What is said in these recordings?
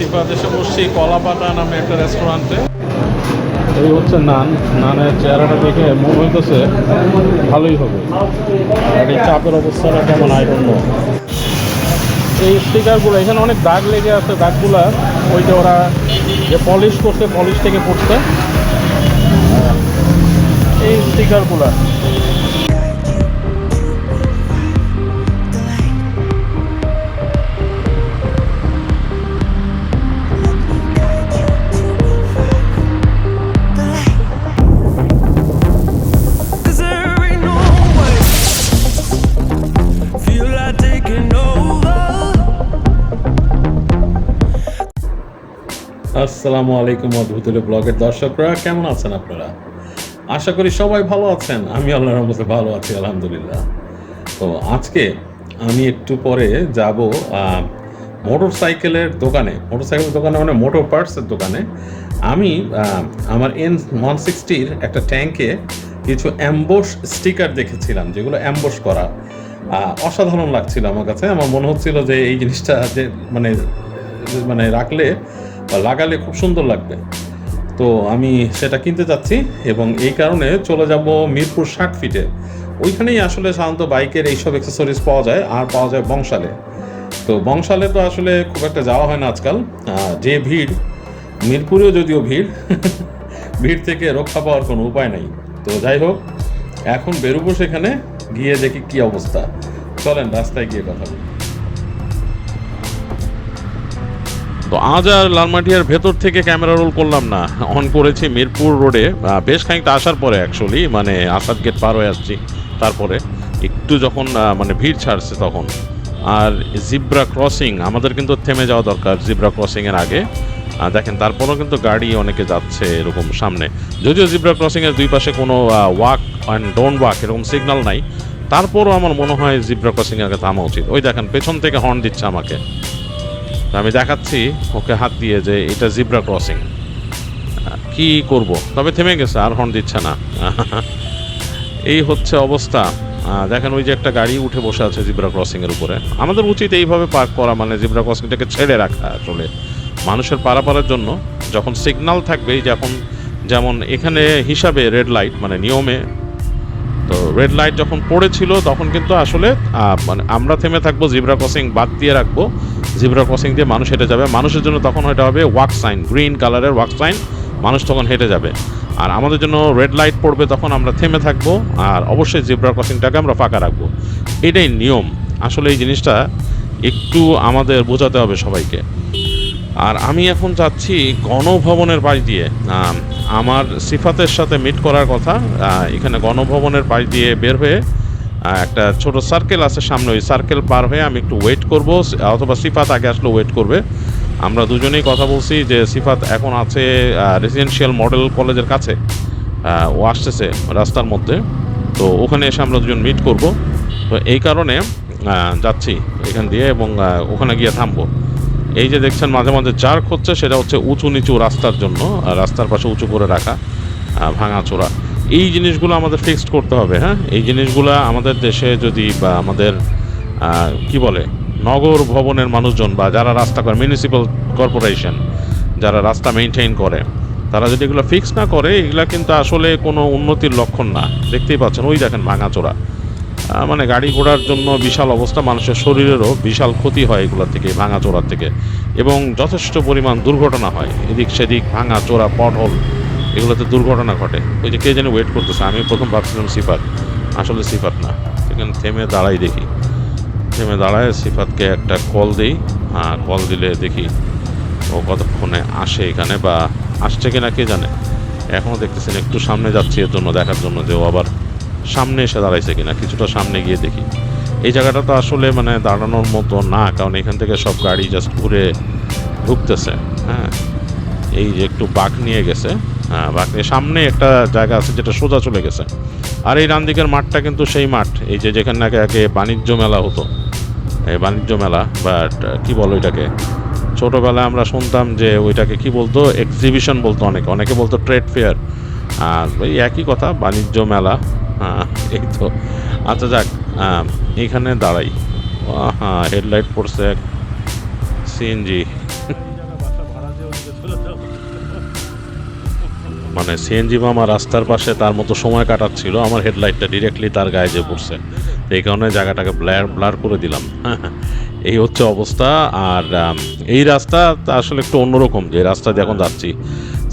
সিফা দেশে বসছি, কলাপাতা নামে একটা রেস্টুরেন্টে এই হচ্ছে নান। নানের চেহারাটা দেখে মনে হইতেছে ভালোই হবে। আর এই চাপের অবস্থাটা কেমন আইডন এই স্টিকারগুলো এখানে অনেক দাগ লেগে আছে দাগগুলা। ওই যে ওরা যে পলিশ করছে পলিশ থেকে পড়ছে। এই স্টিকারগুলা আসসালামু আলাইকুম অদ্ভুতুল ব্লগের দর্শকরা। কেমন আছেন আপনারা? আশা করি সবাই ভালো আছেন। আমি আল্লাহর রহমতে ভালো আছি, আলহামদুলিল্লাহ। তো আজকে আমি একটু পরে যাব মোটর সাইকেলের দোকানে। মোটর সাইকেলের দোকানে মানে মোটর পার্টসের দোকানে। আমি আমার এন ওয়ান সিক্সটির একটা ট্যাঙ্কে কিছু অ্যাম্বোস স্টিকার দেখেছিলাম, যেগুলো অ্যাম্বোস করা। অসাধারণ লাগছিল আমার কাছে। আমার মনে হচ্ছিল যে এই জিনিসটা যে মানে মানে রাখলে লাগালে খুব সুন্দর লাগবে। তো আমি সেটা কিনতে যাচ্ছি এবং এই কারণে চলে যাব মিরপুর ষাট ফিটে ওইখানেই আসলে সাধারণত বাইকের এইসব অ্যাক্সেসরিজ পাওয়া যায়, আর পাওয়া যায় বংশালে। তো বংশালে তো আসলে খুব একটা যাওয়া হয় না আজকাল। যে ভিড়, মিরপুরেও যদিও ভিড় ভিড় থেকে রক্ষা পাওয়ার কোনো উপায় নাই। তো যাই হোক, এখন বেরোবো সেখানে, গিয়ে দেখি কি অবস্থা। চলেন, রাস্তায় গিয়ে কথা বলি। তো আজ আর লালমাটিয়ার ভেতর থেকে ক্যামেরা রোল করলাম না। অন করেছি মিরপুর রোডে। বেশ খানিকটা আসার পরে অ্যাকচুয়ালি মানে আসাদ গেট পার হয়ে আসছি তারপরে। একটু যখন মানে ভিড় ছাড়ছে তখন। আর জিব্রা ক্রসিং আমাদের কিন্তু থেমে যাওয়া দরকার জিব্রা ক্রসিংয়ের আগে। দেখেন, তারপরেও কিন্তু গাড়ি অনেকে যাচ্ছে এরকম সামনে। যদিও জিব্রা ক্রসিংয়ের দুই পাশে কোনো ওয়াক অ্যান্ড ডোন্ট ওয়াক এরকম সিগন্যাল নাই। তারপরও আমার মনে হয় জিব্রা ক্রসিংয়ের আগে থামা উচিত। ওই দেখেন, পেছন থেকে হর্ন দিচ্ছে আমাকে। আমি দেখাচ্ছি ওকে হাত দিয়ে যে এটা জিব্রা ক্রসিং। কি করব? তবে থেমে গেছে, আর হর্ন দিচ্ছে না। এই হচ্ছে অবস্থা। দেখেন ওই যে একটা গাড়ি উঠে বসে আছে জিব্রা ক্রসিং এর উপরে। আমাদের উচিত এইভাবে পার্ক করা মানে জিব্রা ক্রসিংটাকে ছেড়ে রাখা আসলে। মানুষের পারাপারের জন্য যখন সিগন্যাল থাকবে যখন যেমন এখানে হিসাবে রেড লাইট মানে নিয়মে তো রেড লাইট যখন পড়েছিল, তখন কিন্তু আসলে মানে আমরা থেমে থাকব জিব্রা ক্রসিং বাদ দিয়ে রাখব। জিব্রা ক্রসিং দিয়ে মানুষ হেঁটে যাবে। মানুষের জন্য তখন ওইটা হবে ওয়াক সাইন গ্রিন কালারের ওয়াক সাইন মানুষ তখন হেঁটে যাবে। আর আমাদের জন্য রেড লাইট পড়বে তখন আমরা থেমে থাকব। আর অবশ্যই জিব্রা ক্রসিংটাকে আমরা ফাঁকা রাখব। এটাই নিয়ম। আসলে এই জিনিসটা একটু আমাদের বোঝাতে হবে সবাইকে। আর আমি এখন যাচ্ছি গণভবনের পাশ দিয়ে। আমার সিফাতের সাথে মিট করার কথা। এখানে গণভবনের পাশ দিয়ে বের হয়ে একটা ছোট সার্কেল আছে সামনে। ওই সার্কেল পার হয়ে আমি একটু ওয়েট করব। অথবা সিফাত আগে আসলে ওয়েট করবে। আমরা দুজনেই কথা বলছি যে সিফাত এখন আছে রেসিডেন্সিয়াল মডেল কলেজের কাছে। ও আসতেছে রাস্তার মধ্যে। তো ওখানে এসে আমরা দুজন মিট করব। তো এই কারণে যাচ্ছি এখান দিয়ে এবং ওখানে গিয়ে থামবো। এই যে দেখছেন মাঝে মাঝে জার্ক হচ্ছে সেটা হচ্ছে উঁচু নিচু রাস্তার জন্য রাস্তার পাশে উঁচু করে রাখা ভাঙাচোরা এই জিনিসগুলো আমাদের ফিক্সড করতে হবে হ্যাঁ? এই জিনিসগুলো আমাদের দেশে যদি বা আমাদের কি বলে, নগর ভবনের মানুষজন বা যারা রাস্তা করে মিউনিসিপ্যাল কর্পোরেশন যারা রাস্তা মেনটেন করে, তারা যদি এগুলো ফিক্স না করে, এগুলা কিন্তু আসলে কোনো উন্নতির লক্ষণ না। দেখতেই পাচ্ছেন, ওই দেখেন ভাঙাচোরা মানে গাড়ি ঘোড়ার জন্য বিশাল অবস্থা, মানুষের শরীরেরও বিশাল ক্ষতি হয় এগুলো থেকে ভাঙা চোরার থেকে। এবং যথেষ্ট পরিমাণ দুর্ঘটনা হয়, এদিক সেদিক ভাঙা চোরা পটহোল এগুলোতে দুর্ঘটনা ঘটে। ওই যে কে যেন ওয়েট করতেছে, আমি প্রথম ভাবছিলাম সিফাত। আসলে সিফাত না সেখানে থেমে দাঁড়াই দেখি। থেমে দাঁড়ায় সিফাতকে একটা কল দিই হ্যাঁ কল দিলে দেখি ও কতক্ষণে আসে এখানে বা আসছে কিনা কে জানে। এখনও দেখতেছেন, একটু সামনে যাচ্ছি এর জন্য, দেখার জন্য যে ও আবার সামনে এসে দাঁড়াইছে কিনা, কিছুটা সামনে গিয়ে দেখি। এই জায়গাটা তো আসলে মানে দাঁড়ানোর মতো না, কারণ এখান থেকে সব গাড়ি জাস্ট ঘুরে ঢুকতেছে হ্যাঁ। এই যে একটু বাঘ নিয়ে গেছে হ্যাঁ বাঘ নিয়ে সামনে একটা জায়গা আছে যেটা সোজা চলে গেছে। আর এই ডান দিকের মাঠটা কিন্তু সেই মাঠ, এই যে যেখানে আগে আগে বাণিজ্য মেলা হতো, এই বাণিজ্য মেলা বাট কি বলো এটাকে ছোটোবেলায় আমরা শুনতাম যে ওইটাকে কি বলতো এক্সিবিশন বলতো অনেকে অনেকে বলতো ট্রেড ফেয়ার আর ওই একই কথা, বাণিজ্য মেলা এই তো। আচ্ছা যাক এখানে দাঁড়াই। হ্যাঁ হেডলাইট পড়ছে সিএনজি মানে সিএনজি মামা রাস্তার পাশে তার মতো সময় কাটাচ্ছিল, আমার হেডলাইটটা ডিরেক্টলি তার গায়ে যে পড়ছে। এই কারণে জায়গাটাকে ব্লার ব্লার করে দিলাম। এই হচ্ছে অবস্থা। আর এই রাস্তা আসলে একটু অন্যরকম, যে রাস্তা দিয়ে এখন যাচ্ছি।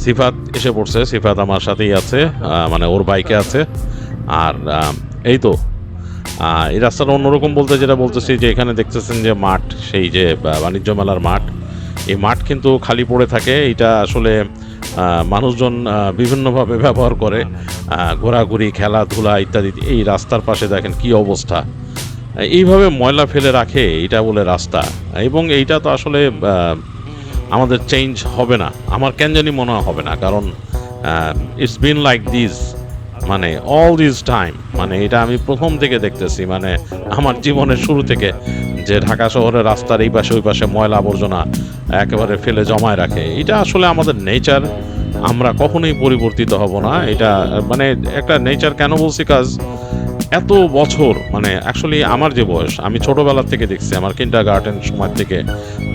সিফাত এসে পড়ছে, সিফাত আমার সাথেই আছে মানে ওর বাইকে আছে। আর এই তো এই রাস্তাটা অন্যরকম বলতে যেটা বলতেছি যে এখানে দেখতেছেন যে মাঠ, সেই যে বাণিজ্য মেলার মাঠ। এই মাঠ কিন্তু খালি পড়ে থাকে এটা আসলে মানুষজন বিভিন্নভাবে ব্যবহার করে ঘোরাঘুরি, খেলাধুলা ইত্যাদি, এই রাস্তার পাশে দেখেন কি অবস্থা। এইভাবে ময়লা ফেলে রাখে এটা বলে রাস্তা। এবং এইটা তো আসলে আমাদের চেঞ্জ হবে না। আমার কেন জানি মনে হবে না, কারণ ইটস বিন লাইক দিস মানে অল দিস টাইম মানে এটা আমি প্রথম থেকে দেখতেছি মানে আমার জীবনের শুরু থেকে যে ঢাকা শহরের রাস্তার এই পাশে, ওই পাশে ময়লা আবর্জনা একেবারে ফেলে জমায় রাখে, এটা আসলে আমাদের নেচার আমরা কখনোই পরিবর্তিত হব না, এটা মানে একটা নেচার কেন বলছি কাজ এত বছর মানে অ্যাকচুয়ালি আমার যে বয়স, আমি ছোটবেলা থেকে দেখছি, আমার কিন্ডার গার্ডেন সময় থেকে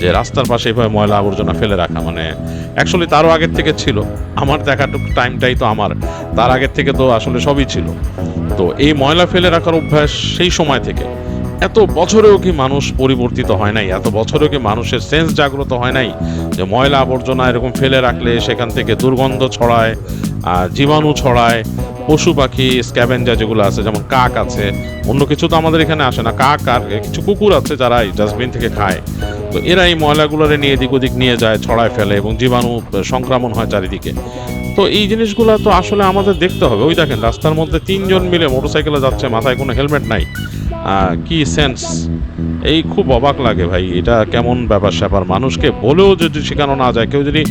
যে রাস্তার পাশে এভাবে ময়লা আবর্জনা ফেলে রাখা মানে অ্যাকচুয়ালি তারও আগের থেকে ছিল। আমার দেখাটুকু টাইমটাই তো আমার। তার আগের থেকে তো আসলে সবই ছিল। তো এই ময়লা ফেলে রাখার অভ্যাস সেই সময় থেকে। এত বছরেও কি মানুষ পরিবর্তিত হয় নাই? এত বছরেও কি মানুষের সেন্স জাগ্রত হয় নাই? যে ময়লা আবর্জনা এরকম ফেলে রাখলে সেখান থেকে দুর্গন্ধ ছড়ায় জীবাণু ছড়ায় পশু পাখি স্ক্যাভেঞ্জার যেগুলো আছে, যেমন কাক আছে, অন্য কিছু তো আমাদের এখানে আসে না। কাক আর কিছু কুকুর আছে যারা এই ডাস্টবিন থেকে খায়। তো এরা এই ময়লাগুলোরে নিয়ে এদিক ওদিক নিয়ে যায়, ছড়ায় ফেলে এবং জীবাণু সংক্রমণ হয় চারিদিকে। তো এই জিনিসগুলো তো আসলে আমাদের দেখতে হবে। ওই দেখেন, রাস্তার মধ্যে তিনজন মিলে মোটরসাইকেলে যাচ্ছে, মাথায় কোনো হেলমেট নাই। কি সেন্স এই খুব অবাক লাগে ভাই, এটা কেমন ব্যাপার স্যাপার? মানুষকে বলেও যদি শেখানো না যায়, কেউ যদি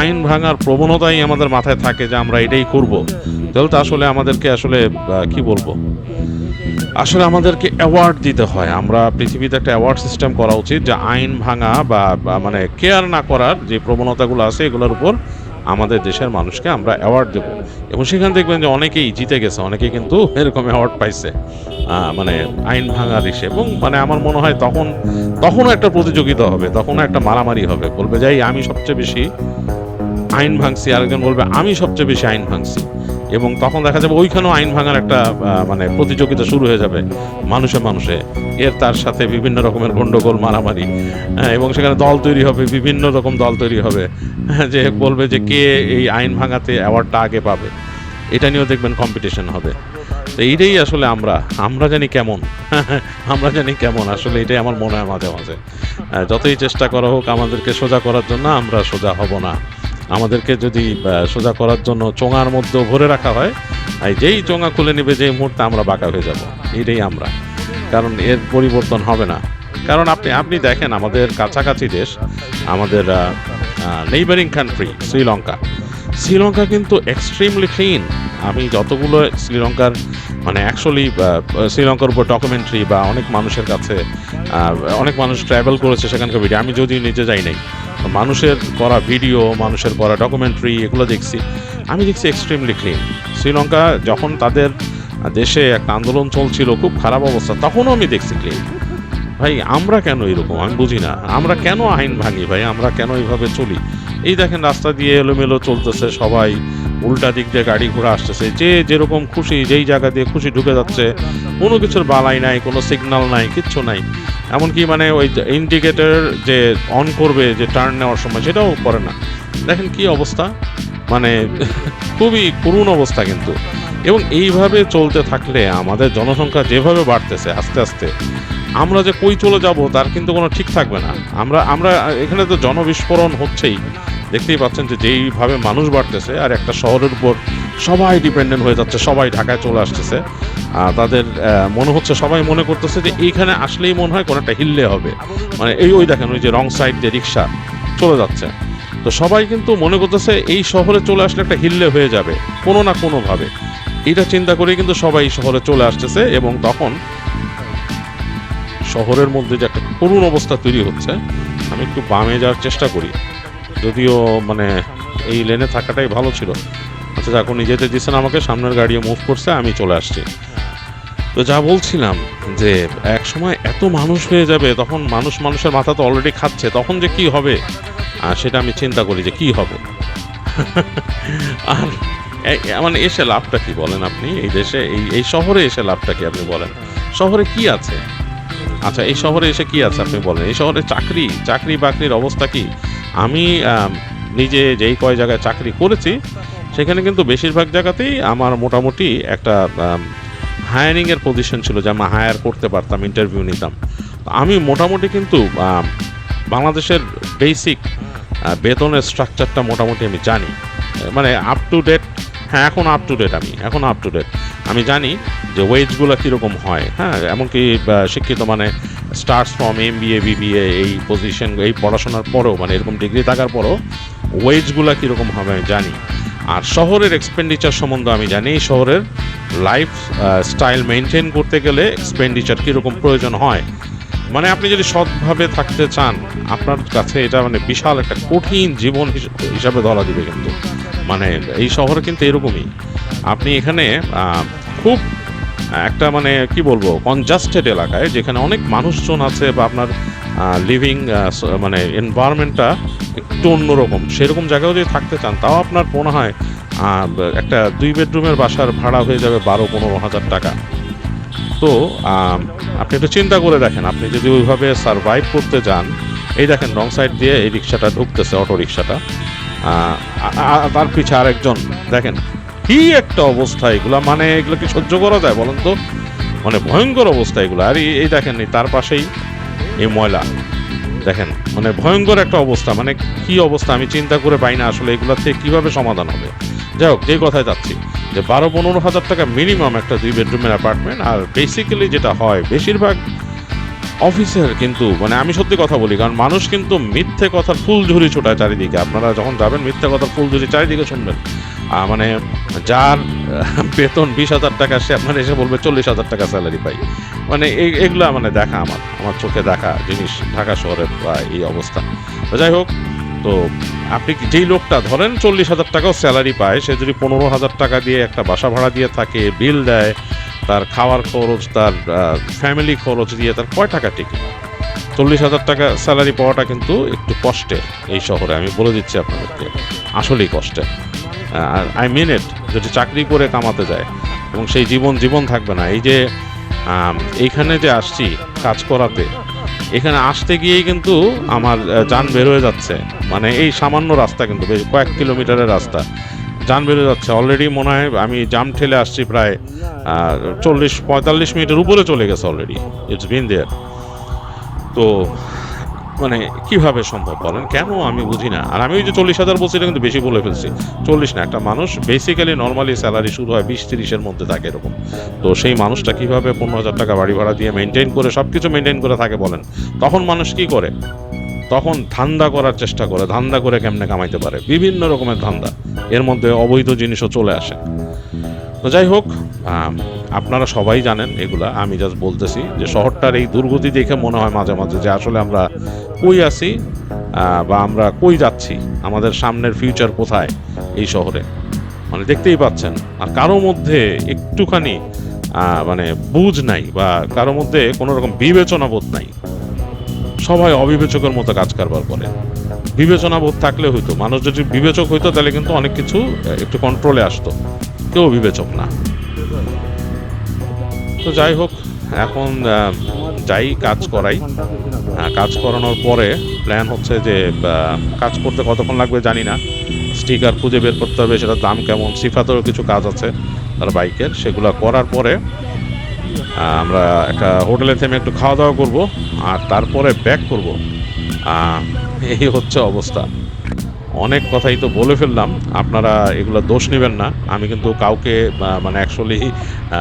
আইন ভাঙার প্রবণতাই আমাদের মাথায় থাকে যে আমরা এটাই করব, তাহলে তো আসলে আমাদেরকে আসলে কি বলব? আসলে আমাদেরকে অ্যাওয়ার্ড দিতে হয়। আমরা পৃথিবীতে একটা অ্যাওয়ার্ড সিস্টেম করা উচিত যে আইন ভাঙা বা মানে কেয়ার না করার যে প্রবণতাগুলো আছে, এগুলোর উপর আমাদের দেশের মানুষকে আমরা অ্যাওয়ার্ড দেবো। এবং সেখানে দেখবেন যে অনেকেই জিতে গেছে, অনেকেই কিন্তু এরকম অ্যাওয়ার্ড পাইছে। মানে আইন ভাঙার ইসে এবং মানে আমার মনে হয় তখন, তখনও একটা প্রতিযোগিতা হবে, তখনও একটা মারামারি হবে। বলবে যাই আমি সবচেয়ে বেশি আইন ভাঙছি। আরেকজন বলবে, আমি সবচেয়ে বেশি আইন ভাঙছি। এবং তখন দেখা যাবে ওইখানেও আইন ভাঙার একটা মানে প্রতিযোগিতা শুরু হয়ে যাবে মানুষে মানুষে। এর তার সাথে বিভিন্ন রকমের গন্ডগোল মারামারি হ্যাঁ, এবং সেখানে দল তৈরি হবে বিভিন্ন রকম দল তৈরি হবে। হ্যাঁ, যে বলবে যে কে এই আইন ভাঙাতে অ্যাওয়ার্ডটা আগে পাবে। এটা নিয়েও দেখবেন কম্পিটিশন হবে। তো এইটাই আসলে আমরা। আমরা জানি কেমন। আমরা জানি কেমন। আসলে এটাই আমার মনে হয় মাঝে মাঝে। যতই চেষ্টা করা হোক আমাদেরকে সোজা করার জন্য আমরা সোজা হব না। আমাদেরকে যদি সোজা করার জন্য চোঙার মধ্যে ভরে রাখা হয়, আর যেই চোঙা খুলে নেবে যেই মুহূর্তে আমরা বাঁকা হয়ে যাব। এটাই আমরা। কারণ এর পরিবর্তন হবে না। কারণ আপনি আপনি দেখেন আমাদের কাছাকাছি দেশ, আমাদের নেইবারিং কান্ট্রি শ্রীলঙ্কা। শ্রীলঙ্কা কিন্তু এক্সট্রিমলি ক্লিন আমি যতগুলো শ্রীলঙ্কার মানে অ্যাকচুয়ালি শ্রীলঙ্কার উপর ডকুমেন্টারি বা অনেক মানুষের কাছে অনেক মানুষ ট্রাভেল করেছে সেখানকার ভিডিও আমি যদিও নিজে যাই নাই। মানুষের করা ভিডিও, মানুষের করা ডকুমেন্টারি এগুলো দেখছি। আমি দেখছি এক্সট্রিমলি ক্লিন শ্রীলঙ্কা যখন তাদের দেশে একটা আন্দোলন চলছিল, খুব খারাপ অবস্থা, তখনও আমি দেখছি ক্লিন ভাই, আমরা কেন এরকম? আমি বুঝি না। আমরা কেন আইন ভাঙি? ভাই, আমরা কেন এইভাবে চলি? এই দেখেন রাস্তা দিয়ে এলোমেলো চলতেছে সবাই। উল্টা দিক দিয়ে গাড়ি ঘোড়া আসতেছে, যে যেরকম খুশি, যেই জায়গা দিয়ে খুশি ঢুকে যাচ্ছে, কোনো কিছুর বালাই নাই, কোনো সিগনাল নাই, কিচ্ছু নাই। এমনকি মানে ওই ইন্ডিকেটর যে অন করবে, যে টার্ন নেওয়ার সময়, সেটাও করে না। দেখেন কি অবস্থা। মানে খুবই করুণ অবস্থা কিন্তু। এবং এইভাবে চলতে থাকলে আমাদের জনসংখ্যা যেভাবে বাড়তেছে আস্তে আস্তে, আমরা যে কই চলে যাব তার কিন্তু কোনো ঠিক থাকবে না। আমরা আমরা এখানে তো জনবিস্ফোরণ হচ্ছেই। দেখতেই পাচ্ছেন যে যেইভাবে মানুষ বাড়তেছে আর একটা শহরের উপর সবাই ডিপেন্ডেন্ট হয়ে যাচ্ছে, সবাই ঢাকায় চলে আসতেছে। তাদের মনে হচ্ছে, সবাই মনে করতেছে যে এইখানে আসলেই মনে হয় কোনো একটা হিললে হবে। মানে এই, ওই দেখেন ওই যে রং সাইড দিয়ে রিক্সা চলে যাচ্ছে। তো সবাই কিন্তু মনে করতেছে এই শহরে চলে আসলে একটা হিললে হয়ে যাবে, কোনো না কোনোভাবে। এটা চিন্তা করে কিন্তু সবাই শহরে চলে আসতেছে এবং তখন শহরের মধ্যে যে একটা করুণ অবস্থা তৈরি হচ্ছে, আমি একটু বামে যাওয়ার চেষ্টা করি। যদিও মানে এই লেনে থাকাটাই ভালো ছিল। আচ্ছা যখন যেতে দিচ্ছেন আমাকে, সামনের গাড়ি মুভ করছে, আমি চলে আসছি। তো যা বলছিলাম যে এক সময় এত মানুষ হয়ে যাবে, তখন মানুষ মানুষের মাথা তো অলরেডি খাচ্ছে, তখন যে কি হবে? সেটা আমি চিন্তা করি যে কি হবে। আর মানে এসে লাভটা কি বলেন আপনি? এই দেশে, এই এই শহরে এসে লাভটা কি আপনি বলেন? শহরে কি আছে? আচ্ছা এই শহরে এসে কি আছে আপনি বলেন? এই শহরে চাকরি চাকরি বাকরির অবস্থা কি? আমি নিজে যেই কয় জায়গায় চাকরি করেছি, সেখানে কিন্তু বেশিরভাগ জায়গাতেই আমার মোটামুটি একটা হায়ারিংয়ের পজিশন ছিল যে আমি হায়ার করতে পারতাম ইন্টারভিউ নিতাম। আমি মোটামুটি কিন্তু বাংলাদেশের বেসিক বেতনের স্ট্রাকচারটা মোটামুটি আমি জানি। মানে আপ টু ডেট হ্যাঁ এখন আপ টু ডেট আমি, এখন আপ টু ডেট আমি জানি যে ওয়েজগুলো কীরকম হয় হ্যাঁ এমনকি শিক্ষিত মানে starts from MBA BBA এই পজিশন এই পড়াশোনার পরেও মানে এরকম ডিগ্রি থাকার পরেও ওয়েজগুলো কীরকম হবে আমি জানি। আর শহরের এক্সপেন্ডিচার সম্বন্ধে আমি জানি, শহরের লাইফ স্টাইল মেনটেন করতে গেলে এক্সপেন্ডিচার কীরকম প্রয়োজন হয় মানে আপনি যদি সৎভাবে থাকতে চান, আপনার কাছে এটা মানে বিশাল একটা কঠিন জীবন হিস- হিসাবে ধরা দিবে কিন্তু। মানে এই শহরে কিন্তু এরকমই। আপনি এখানে খুব, একটা মানে কি বলব কনজাস্টেড এলাকায়, যেখানে অনেক মানুষজন আছে বা আপনার লিভিং মানে এনভায়রনমেন্টটা একটু অন্যরকম। সেরকম জায়গায় যদি থাকতে চান, তাও আপনার মনে হয় একটা দুই বেডরুমের বাসার ভাড়া হয়ে যাবে বারো পনেরো হাজার টাকা। তো আপনি একটু চিন্তা করে দেখেন। আপনি যদি ওইভাবে সারভাইভ করতে যান, এই দেখেন রং সাইড দিয়ে এই রিক্সাটা ঢুকতেছে অটো রিক্সাটা তার পিছে আরেকজন, দেখেন কি একটা অবস্থা এগুলা। মানে এগুলো কি সহ্য করা যায় বলেন তো? মানে ভয়ঙ্কর অবস্থা এগুলো। আর এই- দেখেন তার পাশেই এই ময়লা। দেখেন মানে ভয়ঙ্কর একটা অবস্থা। মানে কি অবস্থা? আমি চিন্তা করে পাই না আসলে এগুলোর থেকে কীভাবে সমাধান হবে। যাই হোক যে কথায় যাচ্ছি। যে বারো পনেরো হাজার টাকা মিনিমাম একটা দুই বেডরুমের অ্যাপার্টমেন্ট আর বেসিক্যালি যেটা হয়, বেশিরভাগ অফিসের কিন্তু মানে আমি সত্যি কথা বলি, কারণ মানুষ কিন্তু মিথ্যে কথার ফুলঝুরি ছোটায় চারিদিকে। আপনারা যখন যাবেন, মিথ্যে কথার ফুলঝুরি চারিদিকে শুনবেন। মানে যার বেতন বিশ হাজার টাকা, সে আপনার এসে বলবে চল্লিশ হাজার টাকা স্যালারি পাই। মানে এগুলা মানে দেখা আমার আমার চোখে দেখা জিনিস ঢাকা শহরের এই অবস্থা। যাই হোক তো আপনি যেই লোকটা, ধরেন চল্লিশ হাজার টাকাও স্যালারি পায়, সে যদি পনেরো হাজার টাকা দিয়ে একটা বাসা ভাড়া দিয়ে থাকে বিল দেয়, তার খাওয়ার খরচ, তার ফ্যামিলি খরচ দিয়ে তার কয় টাকা টিকে চল্লিশ হাজার টাকা স্যালারি পাওয়াটা কিন্তু একটু কষ্টের এই শহরে, আমি বলে দিচ্ছি আপনাদেরকে। আসলেই কষ্টের। আর আই মিন ইট যদি চাকরি করে কামাতে যায়, এবং সেই জীবন জীবন থাকবে না। এই যে এইখানে যে আসছি, কাজ করাতে এখানে আসতে গিয়েই কিন্তু আমার যান বের হয়ে যাচ্ছে। মানে এই সামান্য রাস্তা কিন্তু, বেশ কয়েক কিলোমিটারের রাস্তা। যান বের হয়ে যাচ্ছে। অলরেডি মনে হয় আমি জাম ঠেলে আসছি প্রায় চল্লিশ, পঁয়তাল্লিশ মিনিটের উপরে চলে গেছে অলরেডি ইটস বিন দেয়ার তো মানে কীভাবে সম্ভব বলেন? কেন আমি বুঝি না? আর আমি ওই যে চল্লিশ হাজার বলছি, এটা কিন্তু বেশি বলে ফেলছি। চল্লিশ না, একটা মানুষ বেসিক্যালি নর্মালি স্যালারি শুরু হয় বিশ তিরিশের মধ্যে থাকে এরকম। তো সেই মানুষটা কীভাবে পনেরো হাজার টাকা বাড়ি ভাড়া দিয়ে মেনটেন করে সব কিছু মেনটেন করে থাকে বলেন? তখন মানুষ কি করে? তখন ধান্দা করার চেষ্টা করে, ধান্দা করে কেমনে কামাইতে পারে? বিভিন্ন রকমের ধান্দা। এর মধ্যে অবৈধ জিনিসও চলে আসে। তো যাই হোক আপনারা সবাই জানেন এগুলা, আমি জাস্ট বলতেছি যে শহরটার এই দুর্গতি দেখে মনে হয় মাঝে মাঝে যে আসলে আমরা কই আছি বা আমরা কই যাচ্ছি, আমাদের সামনের ফিউচার কোথায় এই শহরে। মানে দেখতেই পাচ্ছেন, আর কারও মধ্যে একটুখানি মানে বুঝ নাই বা কারও মধ্যে কোনো রকম বিবেচনা বোধ নাই। সবাই অবিবেচকের মতো কাজ কারবার করে। বিবেচনা বোধ থাকলে হইতো, মানুষ যদি বিবেচক হইতো তাহলে কিন্তু অনেক কিছু একটু কন্ট্রোলে আসতো। কেউ বিবেচক না। তো যাই হোক, এখন যাই কাজ করাই। কাজ করানোর পরে প্ল্যান হচ্ছে যে কাজ করতে কতক্ষণ লাগবে জানি না। স্টিকার খুঁজে বের করতে হবে, সেটার দাম কেমন, সিফাতেরও কিছু কাজ আছে, তার বাইকের, সেগুলো করার পরে আমরা একটা হোটেলে থেমে একটু খাওয়া দাওয়া করব, আর তারপরে ব্যাক করব। এই হচ্ছে অবস্থা। অনেক কথাই তো বলে ফেললাম। আপনারা এগুলো দোষ নেবেন না। আমি কিন্তু কাউকে মানে অ্যাকচুয়ালি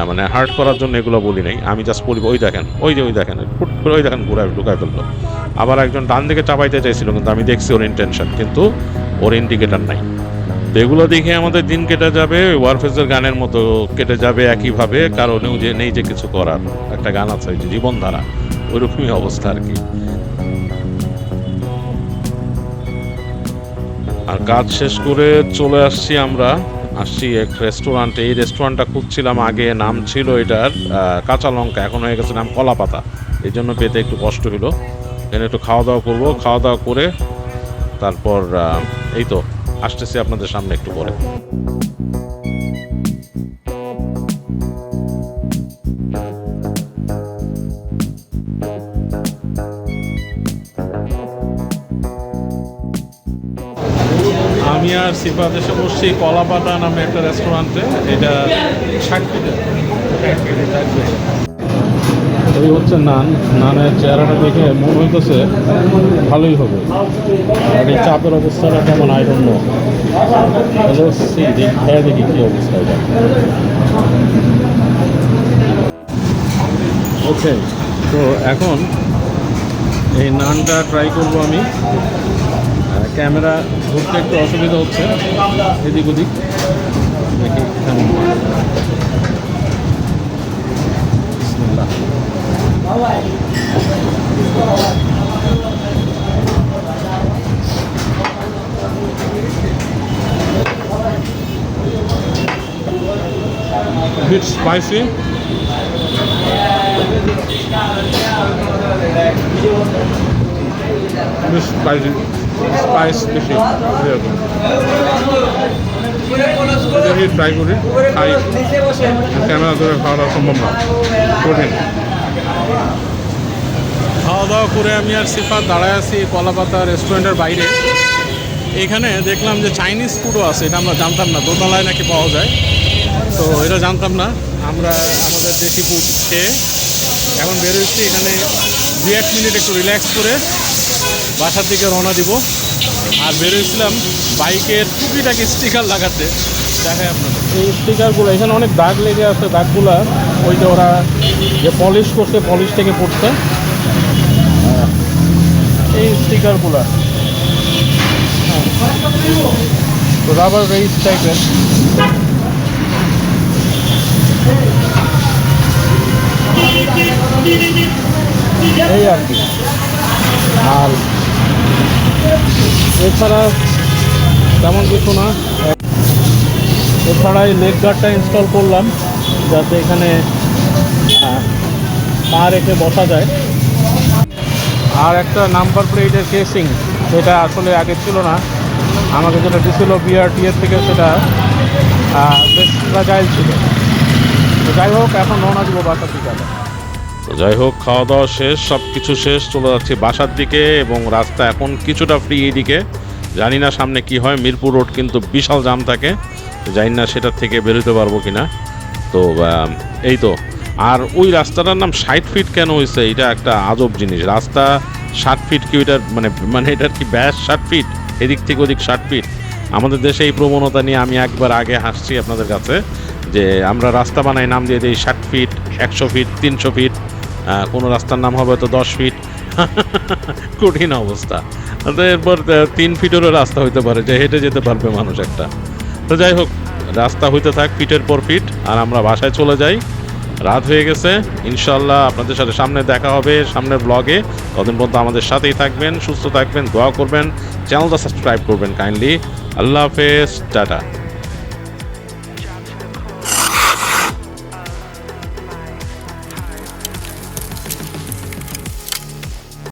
মানে হার্ট করার জন্য এগুলো বলি নাই। আমি জাস্ট বলি, ওই দেখেন, ওই যে ওই দেখেন, ফুট করে ওই দেখেন ঘুরায়, ঢুকায় ফেলল। আবার একজন ডান দিকে চাপাইতে চাইছিল, কিন্তু আমি দেখছি ওর ইন্টেনশন কিন্তু ওর ইন্ডিকেটার নাই। তো এগুলো দেখে আমাদের দিন কেটে যাবে ওয়ারফেজের গানের মতো কেটে যাবে একইভাবে কারণেও যে নেই যে কিছু করার। একটা গান আছে জীবনধারা, ওইরকমই অবস্থা আর কি। আর কাজ শেষ করে চলে আসছি আমরা। আসছি এক রেস্টুরেন্ট এই রেস্টুরেন্টটা খুঁজছিলাম আগে, নাম ছিল এটার কাঁচা লঙ্কা, এখন হয়ে গেছে নাম কলা পাতা। এই জন্য পেতে একটু কষ্ট হলো। এখানে একটু খাওয়া দাওয়া করব। খাওয়া দাওয়া করে তারপর এই তো, আসতেছি আপনাদের সামনে একটু পরে। সিফাত এসে বসছি কলাপাতা নামে একটা রেস্টুরেন্টে এটা এই হচ্ছে নান। নানের চেহারাটা দেখে মনে হইতেছে ভালোই হবে। আর এই চাপের অবস্থাটা কেমন? আইডন নো দেখি, খেয়ে দেখি কী অবস্থা এটা। ওকে তো এখন এই নানটা ট্রাই করব আমি। ক্যামেরা ধরতে একটু অসুবিধা হচ্ছে এদিক ওদিক দেখি। বিসমিল্লাহ। bit spicy. Bit spicy. Spice বেশি এরকম। আমি ট্রাই করি, খাই। ক্যামেরা ধরে খাওয়াটা সম্ভব না, কঠিন। খাওয়া দাওয়া করে আমি আর সিফাত দাঁড়ায় আছি কলাপাতা রেস্টুরেন্টের বাইরে। এখানে দেখলাম যে চাইনিজ ফুডও আছে, এটা আমরা জানতাম না, দোতলায় নাকি পাওয়া যায়। তো এটা জানতাম না, আমরা আমাদের দেশি ফুড খেয়ে এখন বেরোচ্ছি এখানে দু এক মিনিট একটু রিল্যাক্স করে বাসার দিকে রওনা দিব। আর বেরোয়েছিলাম বাইকের টুকিটাকি স্টিকার লাগাতে। দেখায় আপনাদের। এই স্টিকারগুলো এখানে অনেক দাগ লেগে আছে দাগগুলা। ওই যে ওরা যে পলিশ করছে পলিশ থেকে পড়ছে। এই স্টিকারগুলা রাবার রেস টাইপের এই আর কি। আর এছাড়া তেমন কিছু না। এছাড়া এই লেগ গার্ডটা ইনস্টল করলাম, যাতে এখানে পা রেখে বসা যায়। আর একটা নাম্বার প্লেটের কেসিং সেটা আসলে আগে ছিল না। আমাকে যেটা দিছিল বিআরটি এর থেকে, সেটা বেশ ফ্রাজাইল ছিল। যাই হোক, এখন রওনা দিব দিকে আবার। যাই হোক খাওয়া দাওয়া শেষ সব কিছু শেষ, চলে যাচ্ছি বাসার দিকে এবং রাস্তা এখন কিছুটা ফ্রি এদিকে জানি না সামনে কি হয়, মিরপুর রোড কিন্তু বিশাল জাম থাকে, তো জানি না সেটার থেকে বেরোতে পারব কি না তো এই তো। আর ওই রাস্তাটার নাম ষাট ফিট কেন হয়েছে এটা একটা আজব জিনিস। রাস্তা ষাট ফিট কি ওইটার মানে মানে এটার কি ব্যাস ষাট ফিট এদিক থেকে ওদিক ষাট ফিট আমাদের দেশে এই প্রবণতা নিয়ে আমি একবার আগে হাসছি আপনাদের কাছে, যে আমরা রাস্তা বানাই নাম দিয়ে দিই ষাট ফিট একশো ফিট তিনশো ফিট কোনো রাস্তার নাম হবে তো দশ ফিট কঠিন অবস্থা। তো এরপর তিন ফিটেরও রাস্তা হইতে পারে, যে হেঁটে যেতে পারবে মানুষ একটা। তো যাই হোক, রাস্তা হইতে থাক ফিটের পর ফিট আর আমরা বাসায় চলে যাই। রাত হয়ে গেছে ইনশাল্লাহ আপনাদের সাথে সামনে দেখা হবে, সামনের ব্লগে ততদিন পর্যন্ত আমাদের সাথেই থাকবেন, সুস্থ থাকবেন, দোয়া করবেন চ্যানেলটা সাবস্ক্রাইব করবেন কাইন্ডলি আল্লাহ হাফেজ, টাটা।